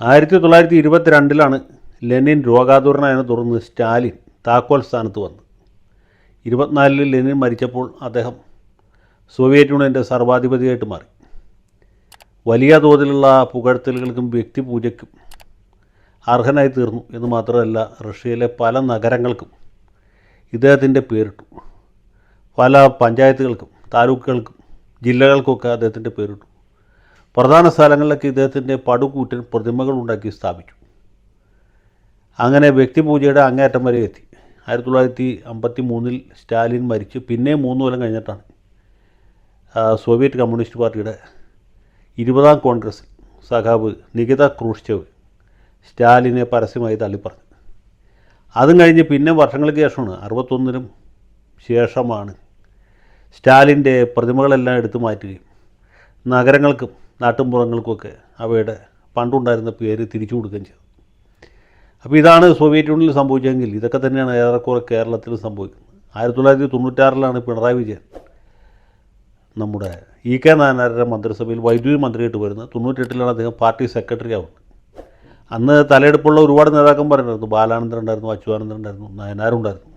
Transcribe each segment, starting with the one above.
ആയിരത്തി തൊള്ളായിരത്തി ഇരുപത്തിരണ്ടിലാണ് ലെനിൻ രോഗാതുരനായതിനെ തുടർന്ന് സ്റ്റാലിൻ താക്കോൽ സ്ഥാനത്ത് വന്നു ഇരുപത്തിനാലിൽ ലെനിൻ മരിച്ചപ്പോൾ അദ്ദേഹം സോവിയറ്റ് യൂണിയന്റെ സർവാധിപതിയായിട്ട് മാറി. വലിയ തോതിലുള്ള പുകഴ്ത്തലുകൾക്കും വ്യക്തിപൂജയ്ക്കും അർഹനായി തീർന്നു എന്ന് മാത്രമല്ല റഷ്യയിലെ പല നഗരങ്ങൾക്കും ഇദ്ദേഹത്തിന്റെ പേരിട്ടു. പല പഞ്ചായത്തുകൾക്കും താലൂക്കുകൾക്കും ജില്ലകൾക്കൊക്കെ അദ്ദേഹത്തിന്റെ പേരിട്ടു. പ്രധാന സ്ഥലങ്ങളിലൊക്കെ ഇദ്ദേഹത്തിന്റെ പടുകൂറ്റൻ പ്രതിമകൾ ഉണ്ടാക്കി സ്ഥാപിച്ചു. അങ്ങനെ വ്യക്തിപൂജയുടെ അങ്ങേയറ്റം വരെ എത്തി. ആയിരത്തി തൊള്ളായിരത്തി അമ്പത്തി മൂന്നിൽ സ്റ്റാലിൻ മരിച്ചു. പിന്നെ മൂന്ന് കൊല്ലം കഴിഞ്ഞിട്ടാണ് സോവിയറ്റ് കമ്മ്യൂണിസ്റ്റ് പാർട്ടിയുടെ ഇരുപതാം കോൺഗ്രസ് സഖാവ് നികിത ക്രൂഷ്ചവ് സ്റ്റാലിനെ പരസ്യമായി തള്ളിപ്പറഞ്ഞു. അതും കഴിഞ്ഞ് പിന്നെ വർഷങ്ങൾക്ക് ശേഷമാണ് അറുപത്തൊന്നിനും ശേഷമാണ് സ്റ്റാലിന്റെ പ്രതിമകളെല്ലാം എടുത്തു മാറ്റുകയും നഗരങ്ങൾക്കും നാട്ടുംപുറങ്ങൾക്കുമൊക്കെ അവയുടെ പണ്ടുണ്ടായിരുന്ന പേര് തിരിച്ചു കൊടുക്കുകയും ചെയ്തു. അപ്പോൾ ഇതാണ് സോവിയറ്റ് യൂണിയനിൽ സംഭവിച്ചതെങ്കിൽ ഇതൊക്കെ തന്നെയാണ് ഏറെക്കുറെ കേരളത്തിൽ സംഭവിക്കുന്നത്. ആയിരത്തി തൊള്ളായിരത്തി തൊണ്ണൂറ്റാറിലാണ് പിണറായി വിജയൻ നമ്മുടെ ഇ കെ നായനാരുടെ മന്ത്രിസഭയിൽ വൈദ്യുതി മന്ത്രിയായിട്ട് വരുന്നത്. തൊണ്ണൂറ്റെട്ടിലാണ് അദ്ദേഹം പാർട്ടി സെക്രട്ടറി ആവുന്നത്. അന്ന് തലയെടുപ്പുള്ള ഒരുപാട് നേതാക്കന്മാർ ഉണ്ടായിരുന്നു. ബാലാനന്ദൻ ഉണ്ടായിരുന്നു അച്യുതാനന്ദൻ ഉണ്ടായിരുന്നു നയനാരുണ്ടായിരുന്നു.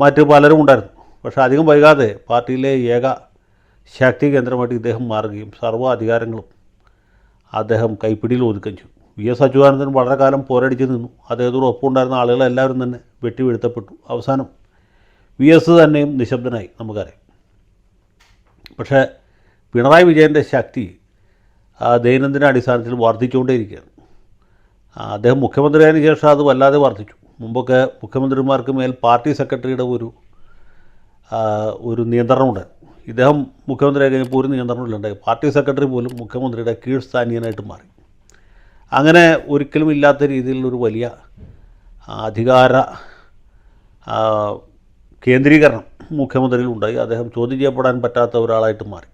മറ്റ് പലരും ഉണ്ടായിരുന്നു. പക്ഷേ അധികം വൈകാതെ പാർട്ടിയിലെ ഏക ശക്തി കേന്ദ്രമായിട്ട് ഇദ്ദേഹം മാറുകയും സർവ അധികാരങ്ങളും അദ്ദേഹം കൈപ്പിടിയിൽ ഒതുക്കുകയും ചെയ്തു. വി എസ് അച്യുതാനന്ദൻ വളരെ കാലം പോരടിച്ച് നിന്നു. അദ്ദേഹത്തോട് ഒപ്പമുണ്ടായിരുന്ന ആളുകളെല്ലാവരും തന്നെ വെട്ടി വീഴ്ത്തപ്പെട്ടു. അവസാനം വി എസ് തന്നെയും നിശബ്ദനായി നമുക്കറിയാം. പക്ഷേ പിണറായി വിജയന്റെ ശക്തി ദൈനംദിന അടിസ്ഥാനത്തിൽ വർദ്ധിച്ചുകൊണ്ടേയിരിക്കുകയാണ്. അദ്ദേഹം മുഖ്യമന്ത്രിയായതിനു ശേഷം അത് വല്ലാതെ വർദ്ധിച്ചു. മുമ്പൊക്കെ മുഖ്യമന്ത്രിമാർക്ക് മേൽ പാർട്ടി സെക്രട്ടറിയുടെ ഒരു ഒരു നിയന്ത്രണമുണ്ടായിരുന്നു. ഇദ്ദേഹം മുഖ്യമന്ത്രിയായി കഴിഞ്ഞപ്പോൾ ഒരു നിയന്ത്രണമില്ലുണ്ടായി പാർട്ടി സെക്രട്ടറി പോലും മുഖ്യമന്ത്രിയുടെ കീഴ്സ്ഥാനീയനായിട്ട് മാറി. അങ്ങനെ ഒരിക്കലും ഇല്ലാത്ത രീതിയിലുള്ളൊരു വലിയ അധികാര കേന്ദ്രീകരണം മുഖ്യമന്ത്രിയിൽ ഉണ്ടായി. അദ്ദേഹം ചോദ്യം ചെയ്യപ്പെടാൻ പറ്റാത്ത ഒരാളായിട്ട് മാറി.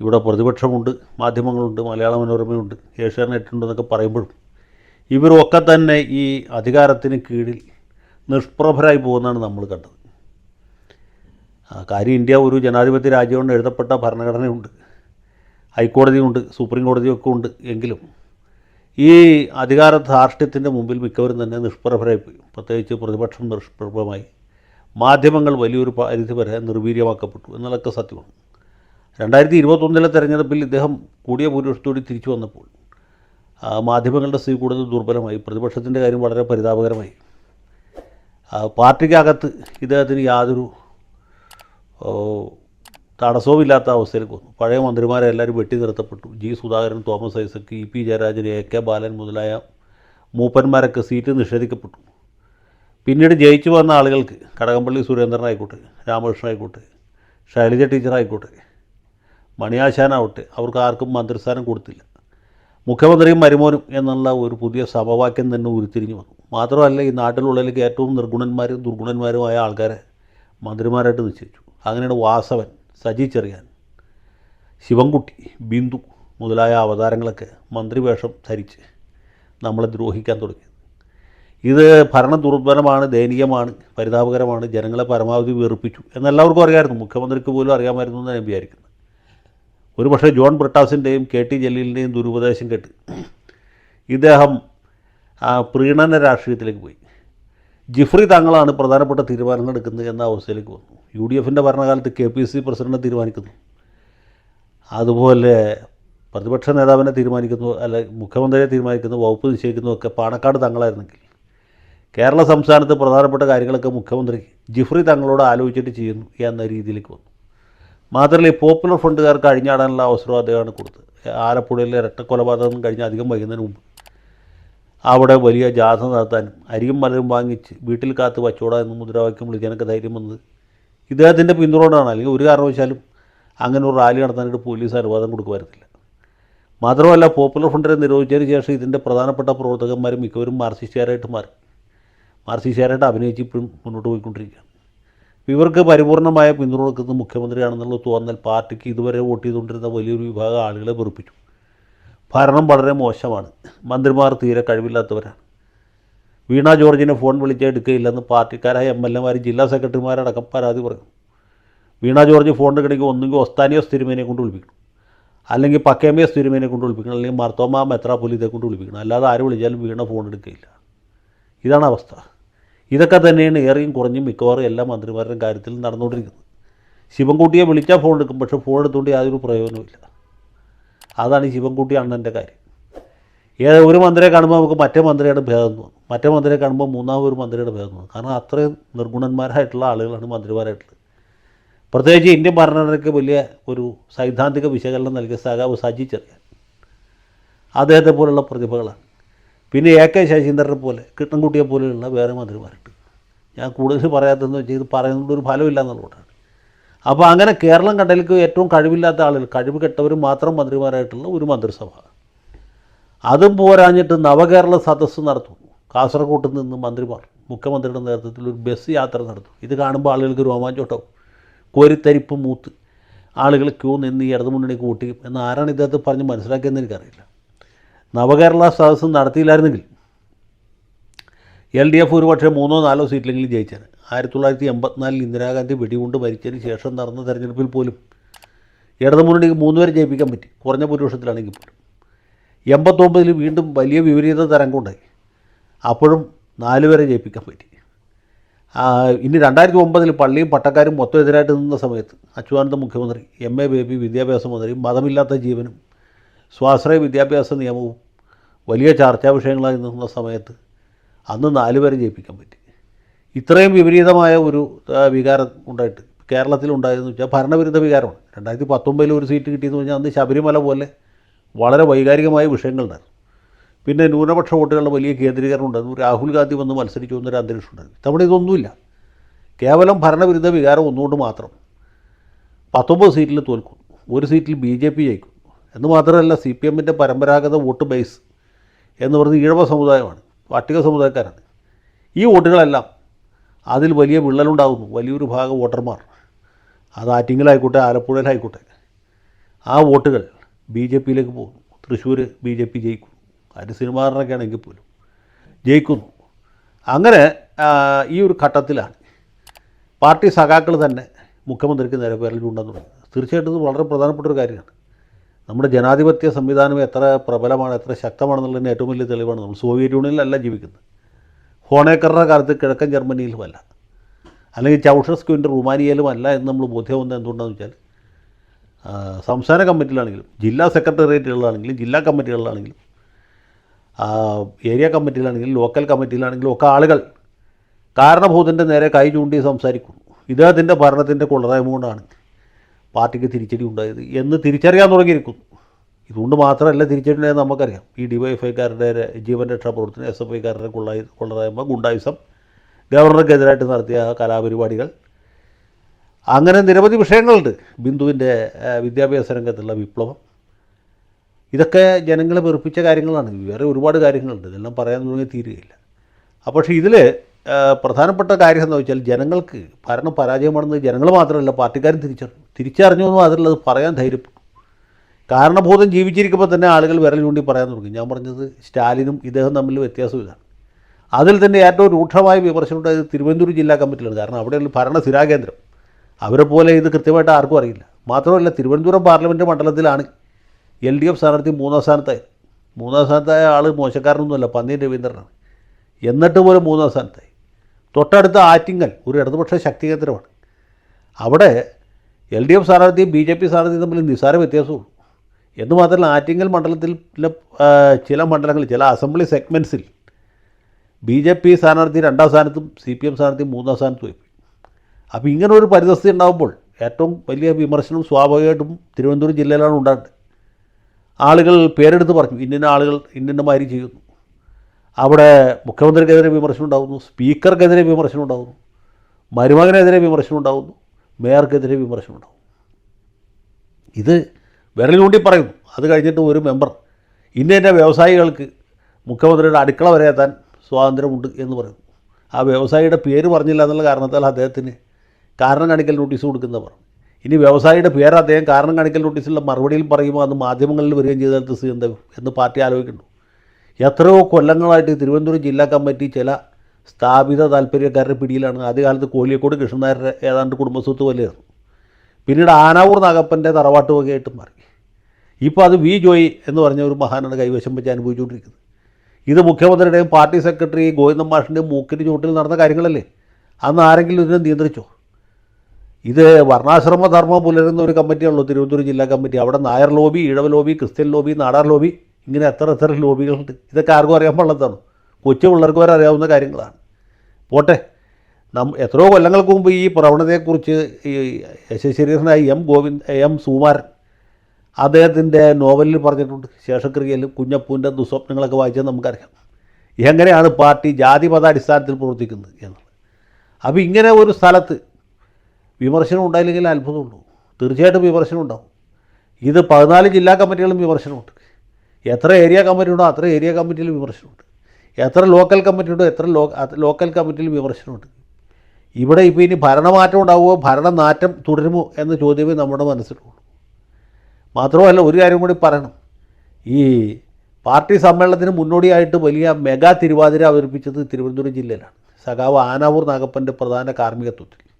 ഇവിടെ പ്രതിപക്ഷമുണ്ട് മാധ്യമങ്ങളുണ്ട് മലയാള മനോരമയുണ്ട് ഏഷ്യാനെറ്റ് എന്നൊക്കെ പറയുമ്പോഴും ഇവരൊക്കെ തന്നെ ഈ അധികാരത്തിന് കീഴിൽ നിഷ്പ്രഭരായി പോകുന്നതാണ് നമ്മൾ കണ്ടത്. കാര്യം ഇന്ത്യ ഒരു ജനാധിപത്യ രാജ്യമുണ്ട് എഴുതപ്പെട്ട ഭരണഘടനയുണ്ട്. ഹൈക്കോടതിയുണ്ട് സുപ്രീം കോടതിയൊക്കെ ഉണ്ട് എങ്കിലും ഈ അധികാര ധാർഷ്ട്യത്തിന്റെ മുമ്പിൽ മിക്കവരും തന്നെ നിഷ്പ്രഭരായി പ്രത്യേകിച്ച് പ്രതിപക്ഷം നിഷ്പ്രഭമായി. മാധ്യമങ്ങൾ വലിയൊരു പരിധി വരെ നിർവീര്യമാക്കപ്പെട്ടു എന്നുള്ളതൊക്കെ സത്യമാണ്. രണ്ടായിരത്തി ഇരുപത്തൊന്നിലെ തെരഞ്ഞെടുപ്പിൽ ഇദ്ദേഹം കൂടിയ ഭൂരിപക്ഷത്തോടെ തിരിച്ചു വന്നപ്പോൾ മാധ്യമങ്ങളുടെ സ്ഥിതി കൂടുതൽ ദുർബലമായി. പ്രതിപക്ഷത്തിന്റെ കാര്യം വളരെ പരിതാപകരമായി. പാർട്ടിക്കകത്ത് ഇദ്ദേഹത്തിന് യാതൊരു തടസ്സവുമില്ലാത്ത അവസ്ഥയിലേക്ക് വന്നു പഴയ മന്ത്രിമാരെ എല്ലാവരും വെട്ടി നിർത്തപ്പെട്ടു. G. Sudhakaran Thomas Isaac E. P. Jayarajan A. K. Balan മുതലായ മൂപ്പന്മാരൊക്കെ സീറ്റ് നിഷേധിക്കപ്പെട്ടു. പിന്നീട് ജയിച്ചു വന്ന ആളുകൾക്ക് കടകംപള്ളി സുരേന്ദ്രൻ ആയിക്കോട്ടെ രാമകൃഷ്ണൻ ആയിക്കോട്ടെ ശൈലജ ടീച്ചർ ആയിക്കോട്ടെ മണിയാശാനാവട്ടെ അവർക്ക് ആർക്കും മന്ത്രിസ്ഥാനം കൊടുത്തില്ല. മുഖ്യമന്ത്രിയും മരുമോനും എന്നുള്ള ഒരു പുതിയ സമവാക്യം തന്നെ ഉരുത്തിരിഞ്ഞു വന്നു. മാത്രമല്ല ഈ നാട്ടിലുള്ളിലേക്ക് ഏറ്റവും നിർഗുണന്മാരും ദുർഗുണന്മാരുമായ ആൾക്കാരെ മന്ത്രിമാരായിട്ട് നിശ്ചയിച്ചു. അങ്ങനെയാണ് വാസവൻ സജി ചെറിയാൻ ശിവൻകുട്ടി ബിന്ദു മുതലായ അവതാരങ്ങളൊക്കെ മന്ത്രിവേഷം ധരിച്ച് നമ്മളെ ദ്രോഹിക്കാൻ തുടങ്ങി. ഇത് ഭരണ ദുർബലമാണ് ദയനീയമാണ് പരിതാപകരമാണ് ജനങ്ങളെ പരമാവധി വീർപ്പിച്ചു എന്നെല്ലാവർക്കും അറിയാമായിരുന്നു. മുഖ്യമന്ത്രിക്ക് പോലും അറിയാമായിരുന്നു എന്ന് ഞാൻ വിചാരിക്കുന്നത്. ഒരു പക്ഷേ ജോൺ ബ്രിട്ടാസിന്റെയും കെ ടി ജലീലിന്റെയും ദുരുപദേശം കേട്ട് ഇദ്ദേഹം പ്രീണന രാഷ്ട്രീയത്തിലേക്ക് പോയി. ജിഫ്രി തങ്ങളാണ് പ്രധാനപ്പെട്ട തീരുമാനങ്ങൾ എടുക്കുന്നത് എന്ന അവസ്ഥയിലേക്ക് വന്നു. യു ഡി എഫിന്റെ ഭരണകാലത്ത് കെ പി സി പ്രസിഡന്റ് തീരുമാനിക്കുന്നു. അതുപോലെ പ്രതിപക്ഷ നേതാവിനെ തീരുമാനിക്കുന്നു അല്ലെ മുഖ്യമന്ത്രിയെ തീരുമാനിക്കുന്നു വകുപ്പ് നിശ്ചയിക്കുന്നു ഒക്കെ പാണക്കാട് തങ്ങളായിരുന്നെങ്കിൽ. കേരള സംസ്ഥാനത്ത് പ്രധാനപ്പെട്ട കാര്യങ്ങളൊക്കെ മുഖ്യമന്ത്രി ജിഫ്രി തങ്ങളോട് ആലോചിച്ചിട്ട് ചെയ്യുന്നു എന്ന രീതിയിലേക്ക് വന്നു. മാത്രമല്ല ഈ പോപ്പുലർ ഫ്രണ്ടുകാർക്ക് അഴിഞ്ഞാടാനുള്ള അവസരം അദ്ദേഹമാണ് കൊടുത്തത്. ആലപ്പുഴയിലെ ഇരട്ട കൊലപാതകം കഴിഞ്ഞ് അധികം വൈകുന്നതിന് മുമ്പ്. അവിടെ വലിയ ജാഥ നടത്താനും അരിയും മലരും വാങ്ങിച്ച് വീട്ടിൽ കാത്ത് വച്ചോടാ എന്ന് മുദ്രാവാക്യം വിളിക്കാനൊക്കെ ധൈര്യം വന്നത് ഇദ്ദേഹത്തിന്റെ പിന്തുണയാണ് അല്ലെങ്കിൽ ഒരു കാരണവശാലും അങ്ങനെ ഒരു റാലി നടത്താനായിട്ട് പോലീസ് അനുവാദം കൊടുക്കുമായിരുന്നില്ല മാത്രമല്ല പോപ്പുലർ ഫ്രണ്ടിനെ നിരോധിച്ചതിന് ശേഷം ഇതിന്റെ പ്രധാനപ്പെട്ട പ്രവർത്തകന്മാരും മിക്കവരും മാർസിസ്റ്റുകാരായിട്ട് മാറി. മാർസിസ്റ്റുകാരായിട്ട് അഭിനയിച്ച് ഇപ്പോഴും മുന്നോട്ട് പോയിക്കൊണ്ടിരിക്കുകയാണ്. ഇവർക്ക് പരിപൂർണമായ പിന്തുണ കൊടുക്കുന്നത് മുഖ്യമന്ത്രിയാണെന്നുള്ള തോന്നൽ പാർട്ടിക്ക് ഇതുവരെ വോട്ട് ചെയ്തുകൊണ്ടിരുന്ന വലിയൊരു വിഭാഗം ആളുകളെ വെറുപ്പിച്ചു. ഭരണം വളരെ മോശമാണ്. മന്ത്രിമാർ തീരെ കഴിവില്ലാത്തവരാണ്. വീണ ജോർജിനെ ഫോൺ വിളിച്ചാൽ എടുക്കുകയില്ലെന്ന് പാർട്ടിക്കാരായ എം എൽ എമാർ ജില്ലാ സെക്രട്ടറിമാരടക്കം പരാതി പറയും. വീണ ജോർജ് ഫോൺ എടുക്കണമെങ്കിൽ ഒന്നുകിൽ ഒസ്താനിയോ സ്ഥിരമേനെ കൊണ്ട് വിളിപ്പിക്കണം. അല്ലെങ്കിൽ പക്കേമയോ സ്ഥിരമേനെ കൊണ്ട് വിളിപ്പിക്കണം. അല്ലെങ്കിൽ മർത്തോമ മെത്രാപ്പൊലിത്തെ കൊണ്ട് വിളിപ്പിക്കണം. അല്ലാതെ ആര് വിളിച്ചാലും വീണ ഫോൺ എടുക്കുകയില്ല ഇതാണ് അവസ്ഥ. ഇതൊക്കെ തന്നെയാണ് ഏറെയും കുറഞ്ഞും മിക്കവാറും എല്ലാ മന്ത്രിമാരുടെയും കാര്യത്തിൽ നടന്നുകൊണ്ടിരിക്കുന്നത്. ശിവൻകുട്ടിയെ വിളിച്ചാൽ ഫോൺ എടുക്കും. പക്ഷേ ഫോൺ എടുത്തുകൊണ്ട് യാതൊരു പ്രയോജനമില്ല അതാണ് ശിവൻകുട്ടി അണ്ണന്റെ കാര്യം. ഏത് ഒരു മന്ത്രിയെ കാണുമ്പോൾ നമുക്ക് മറ്റേ മന്ത്രിയുടെ ഭേദം തോന്നും. മറ്റേ മന്ത്രിയെ കാണുമ്പോൾ മൂന്നാമത് ഒരു മന്ത്രിയുടെ തോന്നും. കാരണം അത്രയും നിർഗുണന്മാരായിട്ടുള്ള ആളുകളാണ് മന്ത്രിമാരായിട്ടുള്ളത് പ്രത്യേകിച്ച് ഇന്ത്യൻ ഭരണഘടനയ്ക്ക് വലിയ ഒരു സൈദ്ധാന്തിക വിശകലനം നൽകിയ സഖാവ് സജി അദ്ദേഹത്തെ പോലുള്ള പ്രതിഭകളാണ്. പിന്നെ എ കെ ശശീന്ദ്രനെ പോലെ കിട്ടൻകുട്ടിയെ പോലെയുള്ള വേറെ മന്ത്രിമാരുണ്ട് ഞാൻ കൂടുതൽ പറയാത്തതെന്ന് വെച്ചാൽ ഇത് പറയുന്നത് ഒരു ഫലമില്ല എന്നുള്ളതാണ്. അപ്പോൾ അങ്ങനെ കേരളം കണ്ടലിക്ക് ഏറ്റവും കഴിവില്ലാത്ത ആളുകൾ കഴിവ് കെട്ടവർ മാത്രം മന്ത്രിമാരായിട്ടുള്ള ഒരു മന്ത്രിസഭ അതും പോരാഞ്ഞിട്ട് നവകേരള സദസ്സ് നടത്തും. കാസർഗോട്ട് നിന്ന് മന്ത്രിമാർ മുഖ്യമന്ത്രിയുടെ നേതൃത്വത്തിൽ ഒരു ബസ് യാത്ര നടത്തും ഇത് കാണുമ്പോൾ ആളുകൾക്ക് രോമാഞ്ചോട്ടവും. കോരിത്തരിപ്പ് മൂത്ത്. ആളുകൾ ക്യൂ നിന്ന് ഈ മുന്നണി കൂട്ടിയും എന്ന് ആരാണ് ഇദ്ദേഹത്തെ പറഞ്ഞ് മനസ്സിലാക്കിയെന്ന് എനിക്കറിയില്ല. നവകേരള സദസ്സ് നടത്തിയില്ലായിരുന്നെങ്കിൽ എൽ ഡി എഫ് ഒരുപക്ഷെ മൂന്നോ നാലോ സീറ്റിലെങ്കിലും ജയിച്ചാണ് ആയിരത്തി തൊള്ളായിരത്തി എൺപത്തിനാലിൽ ഇന്ദിരാഗാന്ധി വെടികൊണ്ട് മരിച്ചതിന് ശേഷം നടന്ന തെരഞ്ഞെടുപ്പിൽ പോലും ഇടതു മുന്നണിക്ക് മൂന്ന് പേരെ ജയിപ്പിക്കാൻ പറ്റി. കുറഞ്ഞ ഭൂരിപക്ഷത്തിലാണെങ്കിൽ പോലും. എൺപത്തൊമ്പതിൽ വീണ്ടും വലിയ വിപരീത തരംഗമുണ്ടായി. അപ്പോഴും നാല് വരെ ജയിപ്പിക്കാൻ പറ്റി. ഇനി രണ്ടായിരത്തി ഒമ്പതിൽ പള്ളിയും പട്ടക്കാരും മൊത്തം എതിരായിട്ട് നിന്ന സമയത്ത് അച്യുതാനന്ദ മുഖ്യമന്ത്രി എം എ ബേബി വിദ്യാഭ്യാസ മന്ത്രി മതമില്ലാത്ത ജീവനും സ്വാശ്രയ വിദ്യാഭ്യാസ നിയമവും വലിയ ചർച്ചാ വിഷയങ്ങളായി നിന്ന സമയത്ത് അന്ന് നാല് വരെ ജയിപ്പിക്കാൻ പറ്റി. ഇത്രയും വിപരീതമായ ഒരു വികാരം ഉണ്ടായിട്ട് കേരളത്തിലുണ്ടായെന്ന് വെച്ചാൽ ഭരണവിരുദ്ധ വികാരമാണ്. രണ്ടായിരത്തി പത്തൊമ്പതിൽ ഒരു സീറ്റ് കിട്ടിയെന്ന് പറഞ്ഞാൽ അന്ന് ശബരിമല പോലെ വളരെ വൈകാരികമായ വിഷയങ്ങളുണ്ടായിരുന്നു പിന്നെ ന്യൂനപക്ഷ വോട്ടുകളുടെ വലിയ കേന്ദ്രീകരണം ഉണ്ടായിരുന്നു രാഹുൽ ഗാന്ധി വന്ന് മത്സരിച്ചു എന്നൊരു അന്തരീക്ഷം ഉണ്ടായിരുന്നു നമ്മുടെ ഇതൊന്നുമില്ല. കേവലം ഭരണവിരുദ്ധ വികാരം ഒന്നുകൊണ്ട് മാത്രം പത്തൊമ്പത് സീറ്റിൽ തോൽക്കും. ഒരു സീറ്റിൽ ബി ജെ പി ജയിക്കും. എന്ന് മാത്രമല്ല സി പി എമ്മിന്റെ പരമ്പരാഗത വോട്ട് ബേസ് എന്ന് പറയുന്നത് ഈഴവ സമുദായമാണ്. പട്ടിക സമുദായക്കാരാണ്. ഈ വോട്ടുകളെല്ലാം അതിൽ വലിയ വിള്ളലുണ്ടാകുന്നു. വലിയൊരു ഭാഗം വോട്ടർമാർ. അത് ആറ്റിങ്ങലായിക്കോട്ടെ ആലപ്പുഴയിലായിക്കോട്ടെ. ആ വോട്ടുകൾ ബി ജെ പിയിലേക്ക് പോകുന്നു. തൃശ്ശൂർ ബി ജെ പി ജയിക്കുന്നു അതിന് സിനിമാറിനൊക്കെ ആണെങ്കിൽ പോലും. ജയിക്കുന്നു. അങ്ങനെ ഈ ഒരു ഘട്ടത്തിലാണ് പാർട്ടി സഖാക്കൾ തന്നെ മുഖ്യമന്ത്രിക്ക് നേരെ ഉണ്ടെന്ന് തുടങ്ങി. തീർച്ചയായിട്ടും ഇത് വളരെ പ്രധാനപ്പെട്ട ഒരു കാര്യമാണ്. നമ്മുടെ ജനാധിപത്യ സംവിധാനം എത്ര പ്രബലമാണ് എത്ര ശക്തമാണെന്നുള്ളതിന് ഏറ്റവും വലിയ തെളിവാണ് നമ്മൾ സോവിയറ്റ് യൂണിയനിലല്ല ജീവിക്കുന്നത്. ഹോണേക്കറുടെ കാലത്ത് കിഴക്കൻ ജർമ്മനിയിലുമല്ല അല്ലെങ്കിൽ ചൗഷസ്ക്യൂവിന്റെ റുമാനിയയിലും അല്ല എന്ന് നമ്മൾ ബോധ്യമാവുന്നത് എന്തുകൊണ്ടാണെന്ന് വെച്ചാൽ സംസ്ഥാന കമ്മിറ്റിയിലാണെങ്കിലും ജില്ലാ സെക്രട്ടേറിയറ്റുകളിലാണെങ്കിലും ജില്ലാ കമ്മിറ്റികളിലാണെങ്കിലും ഏരിയ കമ്മിറ്റിയിലാണെങ്കിലും ലോക്കൽ കമ്മിറ്റിയിലാണെങ്കിലും ഒക്കെ ആളുകൾ കാരണഭൂതന്റെ നേരെ കൈ ചൂണ്ടി സംസാരിക്കുന്നു. ഇദ്ദേഹത്തിന്റെ ഭരണത്തിന്റെ കൊള്ളരായ്മ കൊണ്ടാണ് പാർട്ടിക്ക് തിരിച്ചടി ഉണ്ടായത് എന്ന് തിരിച്ചറിയാൻ തുടങ്ങിയിരിക്കുന്നു. ഇതുകൊണ്ട് മാത്രമല്ല തിരിച്ചടിയുണ്ടെന്ന് നമുക്കറിയാം. ഈ ഡി വൈ ജീവൻ രക്ഷാ പ്രവർത്തനം എസ് എഫ് ഐക്കാരുടെ കൊള്ളായി കൊള്ളതായ്മ ഗുണ്ടായുസം ഗവർണർക്കെതിരായിട്ട് നടത്തിയ കലാപരിപാടികൾ. അങ്ങനെ നിരവധി വിഷയങ്ങളുണ്ട്. ബിന്ദുവിന്റെ വിദ്യാഭ്യാസ രംഗത്തുള്ള വിപ്ലവം. ഇതൊക്കെ ജനങ്ങളെ വെറുപ്പിച്ച കാര്യങ്ങളാണ്. വേറെ ഒരുപാട് കാര്യങ്ങളുണ്ട്. ഇതെല്ലാം പറയാൻ തുടങ്ങി തീരുകയില്ല. അപ്പോൾ പക്ഷേ ഇതിൽ പ്രധാനപ്പെട്ട കാര്യം എന്താ വെച്ചാൽ ജനങ്ങൾക്ക് ഭരണം പരാജയമാണെന്ന് ജനങ്ങൾ മാത്രമല്ല പാർട്ടിക്കാരും തിരിച്ചറിഞ്ഞു തിരിച്ചറിഞ്ഞു എന്ന് മാത്രമല്ല അത് പറയാൻ ധൈര്യപ്പെട്ടു. കാരണബോധം ജീവിച്ചിരിക്കുമ്പോൾ തന്നെ ആളുകൾ വിരൽ ചൂണ്ടി പറയാൻ തുടങ്ങി. ഞാൻ പറഞ്ഞത് സ്റ്റാലിനും ഇദ്ദേഹം തമ്മിൽ വ്യത്യാസം ഇതാണ്. അതിൽ തന്നെ ഏറ്റവും രൂക്ഷമായ വിമർശനം ഉണ്ടായത് തിരുവനന്തപുരം ജില്ലാ കമ്മിറ്റിയിലാണ്. കാരണം അവിടെയുള്ള ഭരണ സ്ഥിരാകേന്ദ്രം. അവരെ പോലെ ഇത് കൃത്യമായിട്ട് ആർക്കും അറിയില്ല. മാത്രമല്ല തിരുവനന്തപുരം പാർലമെന്റ് മണ്ഡലത്തിലാണ് എൽ ഡി എഫ് സ്ഥാനാർത്ഥി മൂന്നാം സ്ഥാനത്തായി. മൂന്നാം സ്ഥാനത്തായ ആൾ മോശക്കാരനൊന്നുമല്ല പന്നി രവീന്ദ്രനാണ്. എന്നിട്ട് പോലും മൂന്നാം സ്ഥാനത്തായി. തൊട്ടടുത്ത ആറ്റിങ്ങൽ ഒരു ഇടതുപക്ഷ ശക്തി കേന്ദ്രമാണ്. അവിടെ എൽ ഡി എഫ് സ്ഥാനാർത്ഥിയും ബി ജെ പി സ്ഥാനാർത്ഥിയും തമ്മിൽ നിസ്സാര വ്യത്യാസമുള്ളൂ. എന്ന് മാത്രമല്ല ആറ്റിങ്ങൽ മണ്ഡലത്തിൽ ചില മണ്ഡലങ്ങളിൽ ചില അസംബ്ലി സെഗ്മെന്റ്സിൽ ബി ജെ പി സ്ഥാനാർത്ഥി രണ്ടാം സ്ഥാനത്തും സി പി എം സ്ഥാനാർത്ഥി മൂന്നാം സ്ഥാനത്തും പോയി അപ്പോൾ ഇങ്ങനെ ഒരു പരിതസ്ഥിതി ഉണ്ടാകുമ്പോൾ ഏറ്റവും വലിയ വിമർശനം സ്വാഭാവികമായിട്ടും തിരുവനന്തപുരം ജില്ലയിലാണ് ഉണ്ടാകുന്നത് ആളുകൾ പേരെടുത്ത് പറഞ്ഞു ഇന്നിന്ന ആളുകൾ ഇന്നിന്ന മാതിരി ചെയ്യുന്നു. അവിടെ മുഖ്യമന്ത്രിക്കെതിരെ വിമർശനം ഉണ്ടാകുന്നു സ്പീക്കർക്കെതിരെ വിമർശനം ഉണ്ടാകുന്നു മരുമകനെതിരെ വിമർശനം ഉണ്ടാകുന്നു മേയർക്കെതിരെ വിമർശനം ഉണ്ടാകുന്നു ഇത് വിരൽ ചൂണ്ടി പറയുന്നു. അത് കഴിഞ്ഞിട്ട് ഒരു മെമ്പർ ഇന്ന വ്യവസായികൾക്ക് മുഖ്യമന്ത്രിയുടെ അടുക്കള വരെ എത്താൻ സ്വാതന്ത്ര്യമുണ്ട് എന്ന് പറയുന്നു. ആ വ്യവസായിയുടെ പേര് പറഞ്ഞില്ല എന്നുള്ള കാരണത്താൽ അദ്ദേഹത്തിന് കാരണം കാണിക്കൽ നോട്ടീസ് കൊടുക്കുന്ന പറഞ്ഞു ഇനി വ്യവസായിയുടെ പേര് അദ്ദേഹം കാരണം കാണിക്കൽ നോട്ടീസിലുള്ള മറുപടിയിൽ പറയുമ്പോൾ അത് മാധ്യമങ്ങളിൽ വരികയും ചെയ്താൽ സ്ഥിതി എന്താ എന്ന് പാർട്ടി ആലോചിക്കുന്നു എത്രയോ കൊല്ലങ്ങളായിട്ട് തിരുവനന്തപുരം ജില്ലാ കമ്മിറ്റി ചില സ്ഥാപിത താല്പര്യക്കാരുടെ പിടിയിലാണ്. ആദ്യകാലത്ത് കോലിയക്കോട് കൃഷ്ണനായരുടെ ഏതാണ്ട് കുടുംബസ്വത്ത് പോലെയായിരുന്നു. പിന്നീട് ആനാവൂർ നാഗപ്പന്റെ തറവാട്ട് വകയായിട്ട് മാറി. ഇപ്പോൾ അത് വി ജോയി എന്ന് പറഞ്ഞ ഒരു മഹാനാണ് കൈവശം വെച്ച് അനുഭവിച്ചുകൊണ്ടിരിക്കുന്നത്. ഇത് മുഖ്യമന്ത്രിയുടെയും പാർട്ടി സെക്രട്ടറി ഗോവിന്ദൻ മാഷിന്റെയും മൂക്കിന്റെ ചുവട്ടിൽ നടന്ന കാര്യങ്ങളല്ലേ? അന്ന് ആരെങ്കിലും ഇതിനെ നിയന്ത്രിച്ചോ? ഇത് വർണാശ്രമ ധർമ്മം പുലരുന്ന ഒരു കമ്മിറ്റിയാണല്ലോ തിരുവനന്തപുരം ജില്ലാ കമ്മിറ്റി. അവിടെ Nair lobby Ezhava lobby Christian lobby Nadar lobby ഇങ്ങനെ എത്ര എത്ര ലോബികളുണ്ട്. ഇതൊക്കെ ആർക്കും അറിയാൻ പാടില്ലാത്തതാണ്. കൊച്ചു പിള്ളേർക്ക് വരെ അറിയാവുന്ന കാര്യങ്ങളാണ്. പോട്ടെ. നം എത്രയോ കൊല്ലങ്ങൾക്ക് മുമ്പ് ഈ പ്രവണതയെക്കുറിച്ച് ഈ യശശരീരനായ എം ഗോവിന്ദ് എം സുമാരൻ അദ്ദേഹത്തിന്റെ നോവലിൽ പറഞ്ഞിട്ടുണ്ട്. ശേഷക്രിയയിലും കുഞ്ഞപ്പൂവിന്റെ ദുസ്വപ്നങ്ങളൊക്കെ വായിച്ചാൽ നമുക്കറിയാം. എങ്ങനെയാണ് പാർട്ടി ജാതിമത അടിസ്ഥാനത്തിൽ പ്രവർത്തിക്കുന്നത് എന്നുള്ളത്. അപ്പോൾ ഇങ്ങനെ ഒരു സ്ഥലത്ത് വിമർശനം ഉണ്ടായില്ലെങ്കിൽ അത്ഭുതമുണ്ടോ. തീർച്ചയായിട്ടും വിമർശനം ഉണ്ടാവും. ഇത് പതിനാല് ജില്ലാ കമ്മിറ്റികളും വിമർശനമുണ്ട്. എത്ര ഏരിയ കമ്മിറ്റി ഉണ്ടോ അത്ര ഏരിയ കമ്മിറ്റിയിൽ വിമർശനമുണ്ട്. എത്ര ലോക്കൽ കമ്മിറ്റി ഉണ്ടോ എത്ര ലോ ലോക്കൽ കമ്മിറ്റിയിൽ വിമർശനമുണ്ട്. ഇവിടെ ഇപ്പോൾ ഇനി ഭരണമാറ്റം ഉണ്ടാവുമോ? ഭരണനാറ്റം തുടരുമോ എന്ന ചോദ്യമേ നമ്മുടെ മനസ്സിലുള്ളൂ. മാത്രമല്ല ഒരു കാര്യം കൂടി പറയണം. ഈ പാർട്ടി സമ്മേളനത്തിന് മുന്നോടിയായിട്ട് വലിയ മെഗാ തിരുവാതിര അവതരിപ്പിച്ചത് തിരുവനന്തപുരം ജില്ലയിലാണ്. സഖാവ് ആനാവൂർ നാഗപ്പന്റെ പ്രധാന കാർമ്മികത്വത്തിൽ.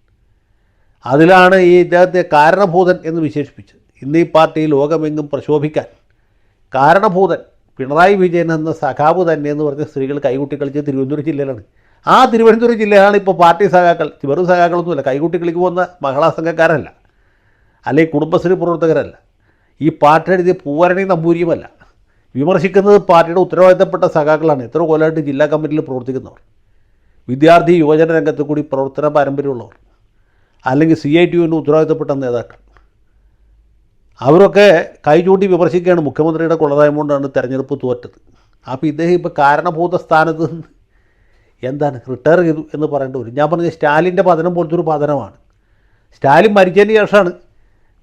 അതിലാണ് ഈ ഇദ്ദേഹത്തെ കാരണഭൂതൻ എന്ന് വിശേഷിപ്പിച്ചത്. ഇന്ന് ഈ പാർട്ടി ലോകമെങ്ങും പ്രശോഭിക്കാൻ കാരണഭൂതൻ പിണറായി വിജയൻ എന്ന സഖാവ് തന്നെ എന്ന് പറഞ്ഞ സ്ത്രീകൾ കൈകുട്ടി കളിച്ച് തിരുവനന്തപുരം ജില്ലയിലാണ്. ആ തിരുവനന്തപുരം ജില്ലയാണ് ഇപ്പോൾ പാർട്ടി സഖാക്കൾ. വെറും സഖാക്കളൊന്നുമില്ല കൈകുട്ടി കളിക്ക് പോകുന്ന മഹിളാ സംഘക്കാരല്ല. അല്ലെങ്കിൽ കുടുംബശ്രീ പ്രവർത്തകരല്ല. ഈ പാർട്ടി എഴുതിയ പൂവരണി നമ്പൂരിയുമല്ല. വിമർശിക്കുന്നത് പാർട്ടിയുടെ ഉത്തരവാദിത്തപ്പെട്ട സഖാക്കളാണ്. എത്ര കൊല്ലമായിട്ട് ജില്ലാ കമ്മിറ്റിയിൽ പ്രവർത്തിക്കുന്നവർ. വിദ്യാർത്ഥി യുവജന രംഗത്ത് കൂടി പ്രവർത്തന പാരമ്പര്യമുള്ളവർ. അല്ലെങ്കിൽ സി ഐ ടി യുവിന്റെ ഉത്തരവാദിത്തപ്പെട്ട നേതാക്കൾ. അവരൊക്കെ കൈ ചൂണ്ടി വിമർശിക്കുകയാണ്. മുഖ്യമന്ത്രിയുടെ കൊള്ളതായ്മ കൊണ്ടാണ് തെരഞ്ഞെടുപ്പ് തോറ്റത്. അപ്പോൾ ഇദ്ദേഹം ഇപ്പോൾ കാരണഭൂത സ്ഥാനത്ത് നിന്ന് എന്താണ് റിട്ടയർ ചെയ്തു എന്ന് പറയേണ്ടി വരും. ഞാൻ പറഞ്ഞ സ്റ്റാലിന്റെ പതനം പോലത്തെ ഒരു പതനമാണ്. സ്റ്റാലിൻ മരിച്ചതിന് ശേഷമാണ്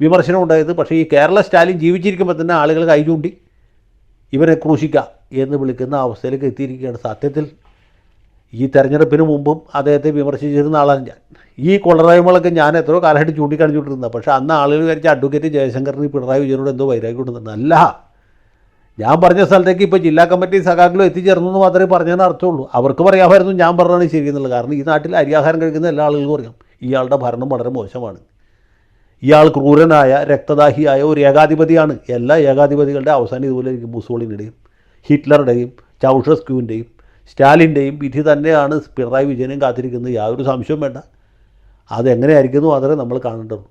വിമർശനം ഉണ്ടായത്. പക്ഷേ ഈ കേരള സ്റ്റാലിൻ ജീവിച്ചിരിക്കുമ്പോൾ തന്നെ ആളുകൾ കൈ ചൂണ്ടി ഇവരെ ക്രൂശിക്കാം എന്ന് വിളിക്കുന്ന അവസ്ഥയിലേക്ക് എത്തിയിരിക്കുകയാണ്. സത്യത്തിൽ ഈ തെരഞ്ഞെടുപ്പിന് മുമ്പും അദ്ദേഹത്തെ വിമർശിച്ചിരുന്ന ആളാണ് ഞാൻ. ഈ കൊള്ളറായ്മകളൊക്കെ ഞാൻ എത്രയോ കാലമായിട്ട് ചൂണ്ടിക്കാണിച്ചുകൊണ്ടിരുന്നത് പക്ഷേ അന്ന് ആളുകൾ വിചാരിച്ച അഡ്വക്കേറ്റ് ജയശങ്കറിന് പിണറായി വിജയനോട് എന്തോ വൈരാഗ്യം അല്ല. ഞാൻ പറഞ്ഞ സ്ഥലത്തേക്ക് ഇപ്പോൾ ജില്ലാ കമ്മിറ്റി സഖാക്കളും എത്തിച്ചേർന്നു എന്ന് മാത്രമേ പറഞ്ഞതിന് അർത്ഥമുള്ളൂ. അവർക്ക് പറയാമായിരുന്നു ഞാൻ പറഞ്ഞതാണ് ശരിയെന്നുള്ളത്. കാരണം ഈ നാട്ടിൽ അരിയാഹാരം കഴിക്കുന്ന എല്ലാ ആളുകൾക്കും അറിയാം. ഇയാളുടെ ഭരണം വളരെ മോശമാണ്. ഇയാൾ ക്രൂരനായ രക്തദാഹിയായ ഒരു ഏകാധിപതിയാണ്. എല്ലാ ഏകാധിപതികളുടെ അവസാനം ഇതുപോലെ ഇരിക്കും. മുസോളിനുടെയും ഹിറ്റ്ലറുടെയും ചൗഷസ്ക്യൂവിന്റെയും സ്റ്റാലിന്റെയും വിധി തന്നെയാണ് പിണറായി വിജയനും കാത്തിരിക്കുന്നത്. യാതൊരു സംശയവും വേണ്ട. അതെങ്ങനെയായിരിക്കുന്നു മാത്രമേ നമ്മൾ കാണേണ്ടതുള്ളൂ.